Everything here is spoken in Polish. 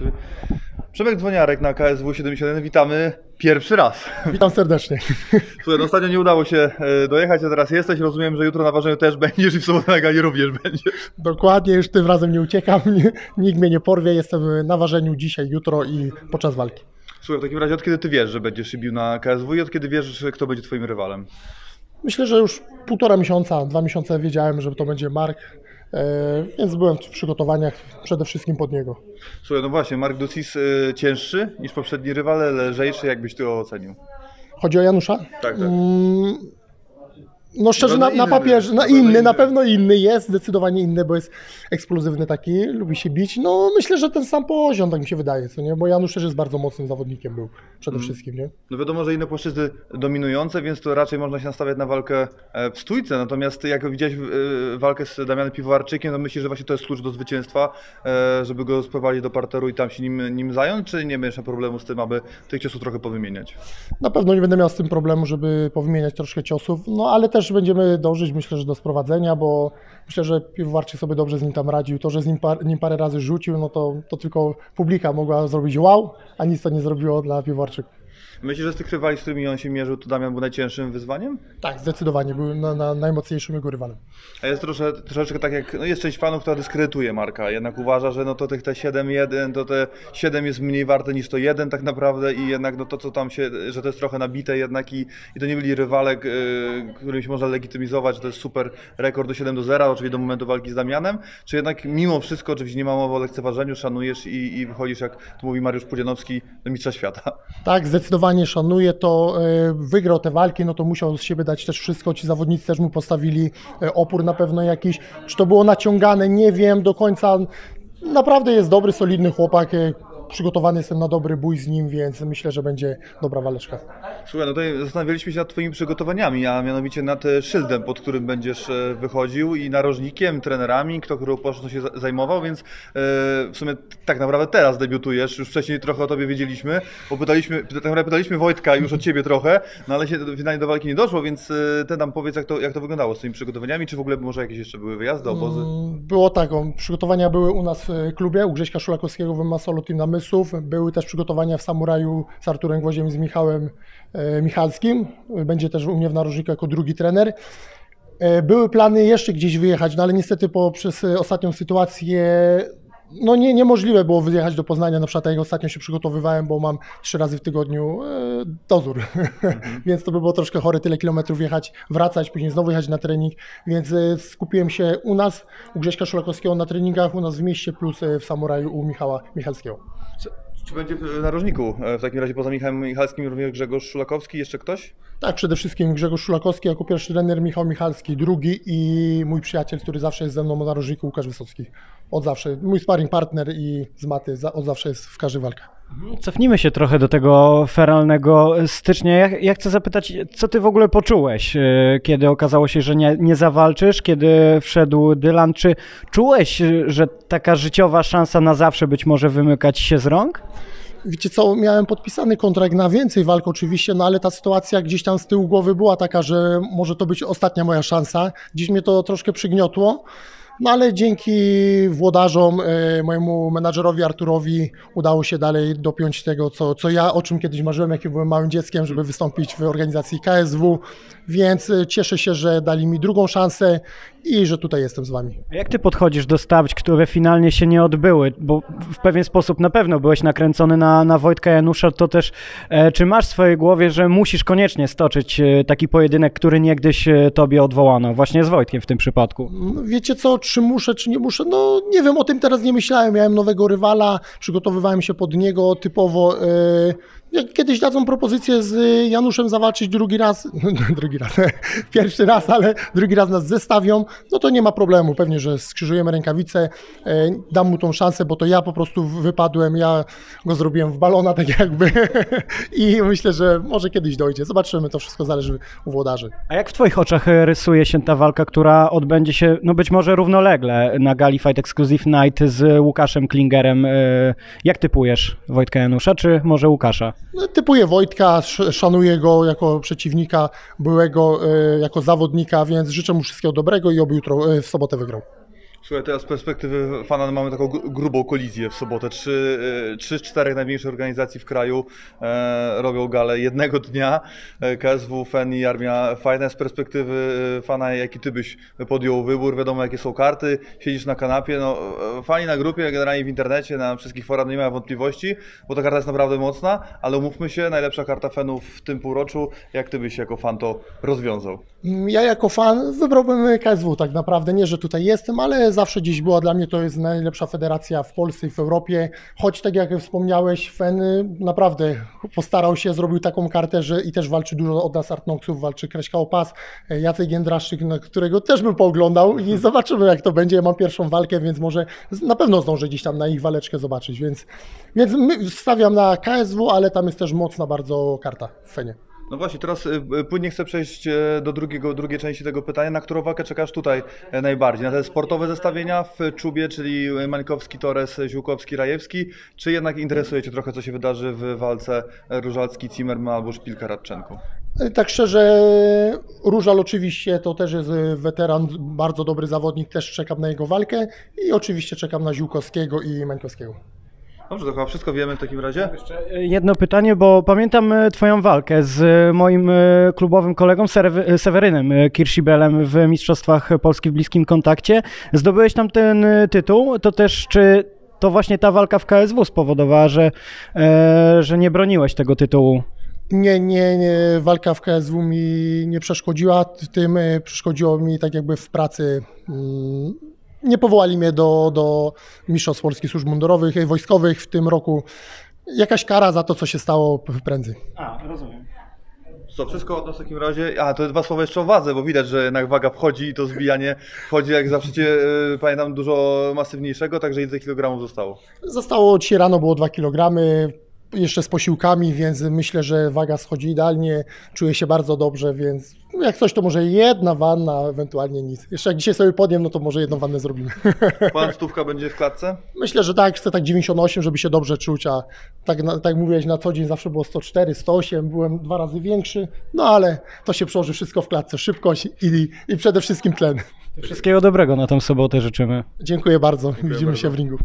Ty- Przemek Dzwoniarek na KSW 71, witamy pierwszy raz. Witam serdecznie. Słuchaj, no ostatnio nie udało się e, dojechać, a teraz jesteś, rozumiem, że jutro na ważeniu też będziesz i w sobotę na gali również będziesz. Dokładnie, już tym razem nie uciekam, nikt mnie nie porwie, jestem na ważeniu dzisiaj, jutro i podczas walki. Słuchaj, w takim razie od kiedy ty wiesz, że będziesz bił na KSW i od kiedy wiesz, kto będzie twoim rywalem? Myślę, że już półtora miesiąca, dwa miesiące wiedziałem, że to będzie Mark, więc byłem w przygotowaniach przede wszystkim pod niego. Słuchaj, no właśnie, Mark Ducis e, cięższy niż poprzedni rywale, lżejszy, jakbyś ty go ocenił? Chodzi o Janusza? Tak, tak. Mm, No szczerze, na, na inny, papierze, na inny, na pewno inny jest, zdecydowanie inny, bo jest eksplozywny taki, lubi się bić. No myślę, że ten sam poziom, tak mi się wydaje, co nie? Bo Janusz też jest bardzo mocnym zawodnikiem był przede Mm. wszystkim, nie? No wiadomo, że inne płaszczyzny dominujące, więc to raczej można się nastawiać na walkę e, w stójce. Natomiast jak widziałeś e, walkę z Damianem Piwowarczykiem, to myślisz, że właśnie to jest klucz do zwycięstwa, e, żeby go sprowadzić do parteru i tam się nim, nim zająć, czy nie będziesz miał problemu z tym, aby tych ciosów trochę powymieniać? Na pewno nie będę miał z tym problemu, żeby powymieniać troszkę ciosów, no ale też będziemy dążyć, myślę, że do sprowadzenia, bo myślę, że Piwowarczyk sobie dobrze z nim tam radził. To, że z nim, par, nim parę razy rzucił, no to, to tylko publika mogła zrobić wow, a nic to nie zrobiło dla Piwowarczyka. Myślisz, że z tych rywali, z którymi on się mierzył, to Damian był najcięższym wyzwaniem? Tak, zdecydowanie był na, na najmocniejszym jego rywalem. A jest trosze, troszeczkę tak jak, no jest część fanów, która dyskredytuje Marka, jednak uważa, że no to tych te 7-1, to te 7 jest mniej warte niż to 1 tak naprawdę i jednak no to co tam się, że to jest trochę nabite jednak i, i to nie byli rywalek, yy, którym się można legitymizować, że to jest super rekord do 7 do 0, oczywiście do momentu walki z Damianem, czy jednak mimo wszystko, oczywiście nie ma mowy o lekceważeniu, szanujesz i, i wychodzisz, jak tu mówi Mariusz Pudzianowski, do mistrza świata. Tak, zdecydowanie szanuję to. e, Wygrał te walki, no to musiał z siebie dać też wszystko. Ci zawodnicy też mu postawili e, opór na pewno jakiś. Czy to było naciągane, nie wiem do końca. Naprawdę jest dobry, solidny chłopak. Przygotowany jestem na dobry bój z nim, więc myślę, że będzie dobra waleczka. Słuchaj, no tutaj zastanawialiśmy się nad Twoimi przygotowaniami, a mianowicie nad e, szyldem, pod którym będziesz e, wychodził i narożnikiem, trenerami, kto którą poszło się za- zajmował, więc e, w sumie tak naprawdę teraz debiutujesz, już wcześniej trochę o Tobie wiedzieliśmy, bo pytaliśmy, tak naprawdę pytaliśmy Wojtka już o Ciebie trochę, no ale się finalnie do walki nie doszło, więc Ty nam powiedz, jak to, jak to wyglądało z tymi przygotowaniami, czy w ogóle może jakieś jeszcze były wyjazdy, obozy? Mm, Było tak, o, przygotowania były u nas w klubie, u Grześka Szulakowskiego w Masolu Team Namysłów. Były też przygotowania w Samuraju z Arturem Gwoździem i z Michałem e, Michalskim. Będzie też u mnie w narożniku jako drugi trener. E, Były plany jeszcze gdzieś wyjechać, no ale niestety poprzez e, ostatnią sytuację no nie, niemożliwe było wyjechać do Poznania, na przykład jak ostatnio się przygotowywałem, bo mam trzy razy w tygodniu e, dozór, więc to by było troszkę chore, tyle kilometrów jechać, wracać, później znowu jechać na trening, więc e, skupiłem się u nas, u Grześka Szulakowskiego na treningach, u nas w mieście, plus e, w Samuraju u Michała Michalskiego. Czy, będzie w narożniku e, w takim razie poza Michałem Michalskim również Grzegorz Szulakowski, jeszcze ktoś? Tak, przede wszystkim Grzegorz Szulakowski jako pierwszy trener, Michał Michalski drugi i mój przyjaciel, który zawsze jest ze mną na narożniku, Łukasz Wysocki. Od zawsze, mój sparring partner i z maty, od zawsze jest w każdych walkach. Cofnijmy się trochę do tego feralnego stycznia. Ja, ja chcę zapytać, co ty w ogóle poczułeś, e, kiedy okazało się, że nie, nie zawalczysz, kiedy wszedł Dylan? Czy czułeś, e, że taka życiowa szansa na zawsze być może wymykać się z rąk? Wiecie co, miałem podpisany kontrakt na więcej walk oczywiście, no ale ta sytuacja gdzieś tam z tyłu głowy była taka, że może to być ostatnia moja szansa. Dziś mnie to troszkę przygniotło. No ale dzięki włodarzom, e, mojemu menadżerowi Arturowi udało się dalej dopiąć tego, co, co ja, o czym kiedyś marzyłem, jak byłem małym dzieckiem, żeby wystąpić w organizacji KSW, więc e, cieszę się, że dali mi drugą szansę i że tutaj jestem z Wami. Jak ty podchodzisz do starć, które finalnie się nie odbyły? Bo w pewien sposób na pewno byłeś nakręcony na, na Wojtka Janusza, to też e, czy masz w swojej głowie, że musisz koniecznie stoczyć e, taki pojedynek, który niegdyś e, tobie odwołano, właśnie z Wojtkiem w tym przypadku? No, Wiecie co, czy muszę, czy nie muszę? No nie wiem, o tym teraz nie myślałem. Miałem nowego rywala, przygotowywałem się pod niego typowo. Yy, jak kiedyś dadzą propozycję z Januszem zawalczyć drugi raz, drugi raz, pierwszy raz, ale drugi raz nas zestawią, no to nie ma problemu. Pewnie, że skrzyżujemy rękawice, yy, dam mu tą szansę, bo to ja po prostu wypadłem, ja go zrobiłem w balona tak jakby i myślę, że może kiedyś dojdzie. Zobaczymy, to wszystko zależy u włodarzy. A jak w Twoich oczach e, rysuje się ta walka, która odbędzie się, no być może równolegle na Gali Fight Exclusive Night z Łukaszem Klingerem? E, Jak typujesz Wojtka Janusza, czy może Łukasza? No, Typuję Wojtka, sz- szanuję go jako przeciwnika byłego, e, jako zawodnika, więc życzę mu wszystkiego dobrego i oby jutro e, w sobotę wygrał. Słuchaj, teraz z perspektywy fana mamy taką gru- grubą kolizję w sobotę. Trzy, e, trzy z czterech największych organizacji w kraju e, robią galę jednego dnia. E, KSW, FEN i Armia Fajne. Z perspektywy e, fana, jaki ty byś podjął wybór? Wiadomo, jakie są karty, siedzisz na kanapie. No, fani na grupie, generalnie w internecie, na wszystkich forach nie mają wątpliwości, bo ta karta jest naprawdę mocna, ale umówmy się, najlepsza karta FENu w tym półroczu. Jak ty byś jako fan to rozwiązał? Ja jako fan wybrałbym KSW tak naprawdę, nie, że tutaj jestem, ale zawsze gdzieś była dla mnie to jest najlepsza federacja w Polsce i w Europie, choć tak jak wspomniałeś, FEN y, naprawdę postarał się, zrobił taką kartę, że i też walczy dużo od nas Artnoxów, walczy Kreśka o pas, e, Jacek Jędraszczyk, na którego też bym pooglądał i zobaczymy jak to będzie, ja mam pierwszą walkę, więc może na pewno zdążę gdzieś tam na ich waleczkę zobaczyć, więc, więc stawiam na KSW, ale tam jest też mocna bardzo karta w Fenie. No właśnie, teraz y, y, płynnie chcę przejść e, do drugiego, drugiej części tego pytania. Na którą walkę czekasz tutaj najbardziej? Na te sportowe zestawienia w czubie, czyli Mańkowski, Torres, Ziółkowski, Rajewski, czy jednak interesuje Cię trochę, co się wydarzy w walce Różalski, Zimmerman albo Szpilka Radczenko? Tak szczerze, Różal oczywiście to też jest y, weteran, bardzo dobry zawodnik, też czekam na jego walkę i oczywiście czekam na Ziółkowskiego i Mańkowskiego. Dobrze, to chyba wszystko wiemy w takim razie. Jedno pytanie, bo pamiętam e, Twoją walkę z e, moim e, klubowym kolegą Sewerynem e, Kirschibelem w Mistrzostwach Polski w bliskim kontakcie. Zdobyłeś tam ten e, tytuł, to też czy to właśnie ta walka w KSW spowodowała, że, e, że nie broniłeś tego tytułu? Nie, nie, nie, walka w KSW mi nie przeszkodziła, tym przeszkodziło mi tak jakby w pracy. Nie powołali mnie do, do Mistrzostw Polskich Służb Mundurowych, y, Wojskowych w tym roku. Jakaś kara za to, co się stało prędzej. A, rozumiem. Co, wszystko od nas w takim razie? A, to dwa słowa jeszcze o wadze, bo widać, że jednak waga wchodzi i to zbijanie wchodzi, jak zawsze Cię, e, pamiętam, dużo masywniejszego, także ile kilogramów zostało? Zostało dzisiaj rano było 2 kg, jeszcze z posiłkami, więc myślę, że waga schodzi idealnie, czuję się bardzo dobrze, więc jak coś to może jedna wanna, ewentualnie nic. Jeszcze jak dzisiaj sobie podjem, no to może jedną wannę zrobimy. Pan stówka będzie w klatce? Myślę, że tak, chcę tak 98, żeby się dobrze czuć, a tak, na, tak jak mówiłeś, na co dzień zawsze było 104, 108, byłem dwa razy większy, no ale to się przełoży wszystko w klatce, szybkość i, i przede wszystkim tlen. Wszystkiego dobrego na tą sobotę życzymy. Dziękuję bardzo, widzimy bardzo. się w ringu.